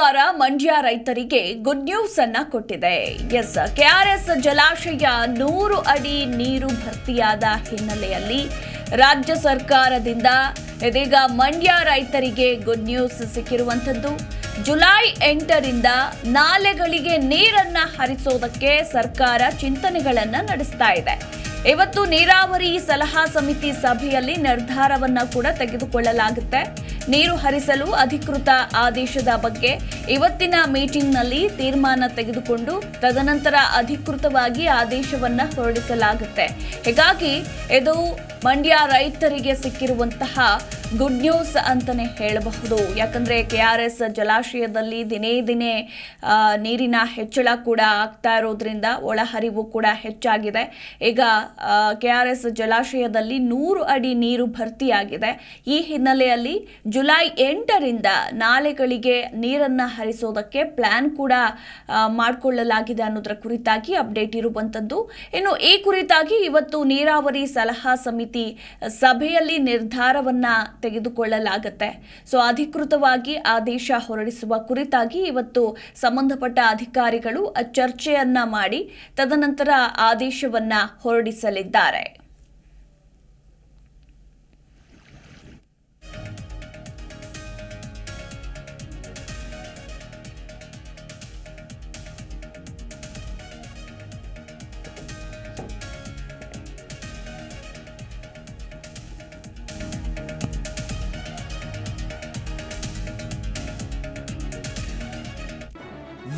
ಸರ್ಕಾರ ಮಂಡ್ಯ ರೈತರಿಗೆ good news ಅನ್ನ ಕೊಟ್ಟಿದೆ. ಎಸ್, ಕೆಆರ್ಎಸ್ ಜಲಾಶಯ ನೂರು ಅಡಿ ನೀರು ಭರ್ತಿಯಾದ ಹಿನ್ನೆಲೆಯಲ್ಲಿ ರಾಜ್ಯ ಸರ್ಕಾರದಿಂದ ಇದೀಗ ಮಂಡ್ಯ ರೈತರಿಗೆ ಗುಡ್ ನ್ಯೂಸ್ ಸಿಕ್ಕಿರುವಂಥದ್ದು. ಜುಲೈ ಎಂಟರಿಂದ ನಾಲೆಗಳಿಗೆ ನೀರನ್ನ ಹರಿಸೋದಕ್ಕೆ ಸರ್ಕಾರ ಚಿಂತನೆಗಳನ್ನ ನಡೆಸ್ತಾ ಇದೆ. ಇವತ್ತು ನೀರಾವರಿ ಸಲಹಾ ಸಮಿತಿ ಸಭೆಯಲ್ಲಿ ನಿರ್ಧಾರವನ್ನ ಕೂಡ ತೆಗೆದುಕೊಳ್ಳಲಾಗುತ್ತೆ. ನೀರು ಹರಿಸಲು ಅಧಿಕೃತ ಆದೇಶದ ಬಗ್ಗೆ ಇವತ್ತಿನ ಮೀಟಿಂಗ್ನಲ್ಲಿ ತೀರ್ಮಾನ ತೆಗೆದುಕೊಂಡು ತದನಂತರ ಅಧಿಕೃತವಾಗಿ ಆದೇಶವನ್ನ ಹೊರಡಿಸಲಾಗುತ್ತೆ. ಹೀಗಾಗಿ ಇದು ಮಂಡ್ಯ ರೈತರಿಗೆ ಸಿಕ್ಕಿರುವಂತಹ ಗುಡ್ ನ್ಯೂಸ್ ಅಂತಲೇ ಹೇಳಬಹುದು. ಯಾಕಂದ್ರೆ ಕೆ ಆರ್ ಎಸ್ ಜಲಾಶಯದಲ್ಲಿ ದಿನೇ ದಿನೇ ನೀರಿನ ಹೆಚ್ಚಳ ಕೂಡ ಆಗ್ತಾ ಇರೋದ್ರಿಂದ ಒಳಹರಿವು ಕೂಡ ಹೆಚ್ಚಾಗಿದೆ. ಈಗ ಕೆ ಆರ್ ಎಸ್ ಜಲಾಶಯದಲ್ಲಿ ನೂರು ಅಡಿ ನೀರು ಭರ್ತಿಯಾಗಿದೆ. ಈ ಹಿನ್ನೆಲೆಯಲ್ಲಿ ಜುಲೈ ಎಂಟರಿಂದ ನಾಲೆಗಳಿಗೆ ನೀರನ್ನು ಹರಿಸೋದಕ್ಕೆ ಪ್ಲಾನ್ ಕೂಡ ಮಾಡಿಕೊಳ್ಳಲಾಗಿದೆ ಅನ್ನೋದರ ಕುರಿತಾಗಿ ಅಪ್ಡೇಟ್ ಇರುವಂಥದ್ದು ಇನ್ನು ಈ ಕುರಿತಾಗಿ ಇವತ್ತು ನೀರಾವರಿ ಸಲಹಾ ಸಮಿತಿ ಸಭೆಯಲ್ಲಿ ನಿರ್ಧಾರವನ್ನ ತೆಗೆದುಕೊಳ್ಳಲಾಗುತ್ತೆ. ಸೊ ಅಧಿಕೃತವಾಗಿ ಆದೇಶ ಹೊರಡಿಸುವ ಕುರಿತಾಗಿ ಇವತ್ತು ಸಂಬಂಧಪಟ್ಟ ಅಧಿಕಾರಿಗಳು ಚರ್ಚೆಯನ್ನ ಮಾಡಿ ತದನಂತರ ಆದೇಶವನ್ನ ಹೊರಡಿಸಲಿದ್ದಾರೆ.